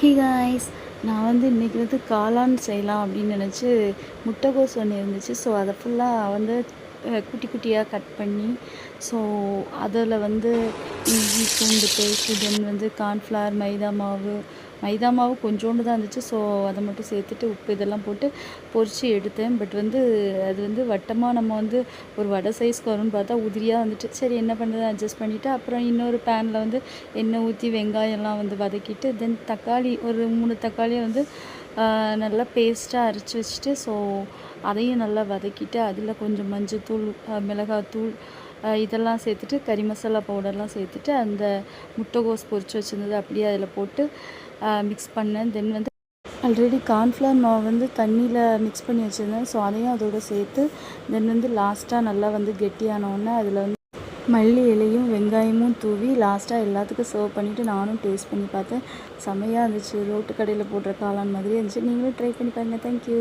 Hey guys நான் வந்து இன்றைக்கி வந்து காளான் செய்யலாம் அப்படின்னு நினச்சி முட்டைகோஸ் ஒன்று இருந்துச்சு. ஸோ அதை ஃபுல்லாக வந்து குட்டி குட்டியாக கட் பண்ணி ஸோ அதில் வந்து இஞ்சி பூண்டு பேஸ்ட்டு தென் வந்து கார்ன்ஃப்ளவர் மைதா மாவு. மைதா மாவு கொஞ்சோண்டு தான் இருந்துச்சு ஸோ அதை மட்டும் சேர்த்துட்டு உப்பு இதெல்லாம் போட்டு பொரித்து எடுத்தேன். பட் வந்து அது வந்து வட்டமாக நம்ம வந்து ஒரு வடை சைஸ்க்கு வரும்னு பார்த்தா உதிரியாக வந்துட்டு சரி என்ன பண்ணுறது அட்ஜஸ்ட் பண்ணிவிட்டு அப்புறம் இன்னொரு பேனில் வந்து எண்ணெய் ஊற்றி வெங்காயம்லாம் வந்து வதக்கிட்டு தென் தக்காளி ஒரு மூணு தக்காளியை வந்து நல்லா பேஸ்ட்டாக அரைச்சி வச்சுட்டு ஸோ அதையும் நல்லா வதக்கிட்டு அதில் கொஞ்சம் மஞ்சத்தூள் மிளகாத்தூள் இதெல்லாம் சேர்த்துட்டு கறி மசாலா பவுடர்லாம் சேர்த்துட்டு அந்த முட்டைகோஸ் பொரிச்சு வச்சுருந்தது அப்படியே அதில் போட்டு மிக்ஸ் பண்ணேன். தென் வந்து ஆல்ரெடி கார்ன்ஃப்ளவர் மாவு வந்து தண்ணியில் மிக்ஸ் பண்ணி வச்சுருந்தேன். ஸோ அதையும் அதோட சேர்த்து தென் வந்து லாஸ்ட்டாக நல்லா வந்து கெட்டியானோடனே அதில் வந்து மல்லி இலையும் வெங்காயமும் தூவி லாஸ்ட்டாக எல்லாத்துக்கும் சர்வ் பண்ணிவிட்டு நானும் டேஸ்ட் பண்ணி பார்த்தேன். செமையாக இருந்துச்சு. ரோட்டு கடையில் போடுற காளான் மாதிரி இருந்துச்சு. நீங்களும் ட்ரை பண்ணி பாருங்கள் தேங்க்யூ